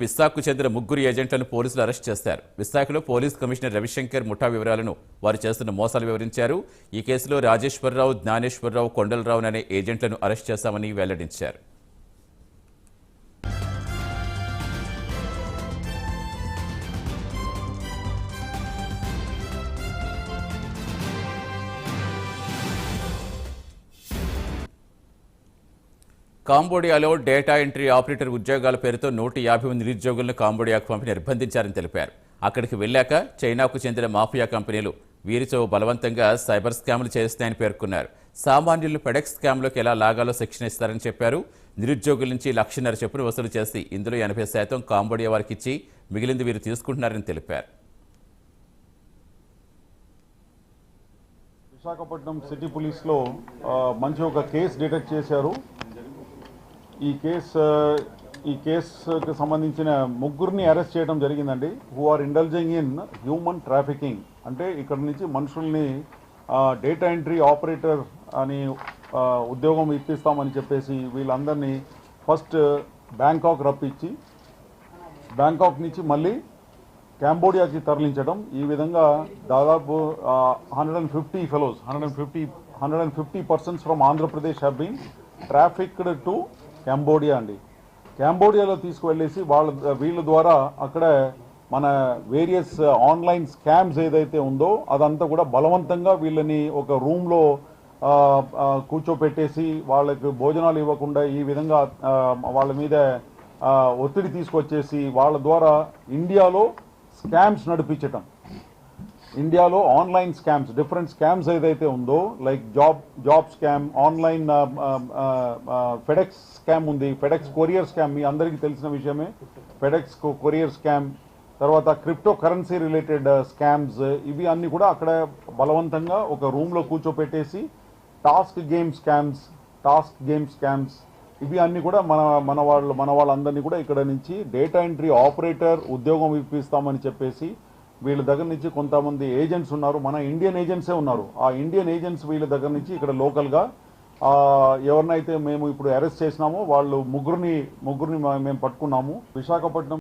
విశాఖకు చెందిన ముగ్గురు ఏజెంట్లను పోలీసులు అరెస్ట్ చేశారు. విశాఖలో పోలీస్ కమిషనర్ రవిశంకర్ ముఠా వివరాలను వారు చేస్తున్న మోసాలు వివరించారు. ఈ కేసులో రాజేశ్వరరావు జ్ఞానేశ్వరరావు కొండలరావు అనే ఏజెంట్లను అరెస్ట్ చేశామని వెల్లడించారు. కాంబోడియాలో డేటా ఎంట్రీ ఆపరేటర్ ఉద్యోగాల పేరుతో నూట యాభై మంది నిరుద్యోగులను కాంబోడియాకు పంపి నిర్బంధించారని తెలిపారు. అక్కడికి వెళ్ళాక చైనాకు చెందిన మాఫియా కంపెనీలు వీరితో బలవంతంగా సైబర్ స్కామ్లు చేస్తాయని పేర్కొన్నారు. సామాన్యులను పెడెక్స్ స్కామ్లోకి ఎలా లాగాలో శిక్షణ ఇస్తారని చెప్పారు. నిరుద్యోగుల నుంచి లక్షన్నర చెప్పును వసూలు చేసి ఇందులో ఎనభై శాతం కాంబోడియా వారికి ఇచ్చి మిగిలింది వీరు తీసుకుంటున్నారని తెలిపారు. విశాఖపట్నం సిటీ పోలీస్లో మంచి ఒక కేసు డిటెక్ట్ చేశారు. ఈ కేసు ఈ కేసుకి సంబంధించిన ముగ్గురిని అరెస్ట్ చేయడం జరిగిందండి. Who are indulging in human trafficking అంటే ఇక్కడ నుంచి మనుషుల్ని డేటా ఎంట్రీ ఆపరేటర్ అని ఉద్యోగం ఇప్పిస్తామని చెప్పేసి వీళ్ళందరినీ ఫస్ట్ బ్యాంకాక్ రప్పించి బ్యాంకాక్ నుంచి మళ్ళీ కాంబోడియాకి తరలించడం. ఈ విధంగా దాదాపు hundred and fifty fellows hundred and fifty hundred and fifty persons from Andhra Pradesh have been trafficked to Cambodia అండి. కాంబోడియాలో తీసుకువెళ్ళేసి వాళ్ళ వీళ్ళ ద్వారా అక్కడ మన వేరియస్ ఆన్లైన్ స్కామ్స్ ఏదైతే ఉందో అదంతా కూడా బలవంతంగా వీళ్ళని ఒక రూమ్లో కూర్చోపెట్టేసి వాళ్ళకి భోజనాలు ఇవ్వకుండా ఈ విధంగా వాళ్ళ మీద ఒత్తిడి తీసుకొచ్చేసి వాళ్ళ ద్వారా ఇండియాలో స్కామ్స్ నడిపించటం. ఇండియాలో ఆన్లైన్ స్కామ్స్ డిఫరెంట్ స్కామ్స్ ఏదైతే ఉందో like job job scam online FedEx scam ఉంది. ఫెడెక్స్ కొరియర్ స్కామ్ మీ అందరికీ తెలిసిన విషయమే. ఫెడెక్స్ కొరియర్ స్కామ్ తర్వాత క్రిప్టో కరెన్సీ రిలేటెడ్ స్కామ్స్ ఇవి అన్ని కూడా అక్కడ బలవంతంగా ఒక రూమ్లో కూర్చోపెట్టేసి task game scams task game scams ఇవి అన్ని కూడా మన మన వాళ్ళు మన వాళ్ళందరినీ కూడా ఇక్కడ నుంచి డేటా ఎంట్రీ ఆపరేటర్ ఉద్యోగం ఇప్పిస్తామని చెప్పేసి వీళ్ళ దగ్గర నుంచి కొంతమంది ఏజెంట్స్ ఉన్నారు. మన ఇండియన్ ఏజెంట్సే ఉన్నారు. ఆ ఇండియన్ ఏజెంట్స్ వీళ్ళ దగ్గర నుంచి ఇక్కడ లోకల్గా ఎవరినైతే మేము ఇప్పుడు అరెస్ట్ చేసినామో వాళ్ళు ముగ్గురిని ముగ్గురిని మేము పట్టుకున్నాము. విశాఖపట్నం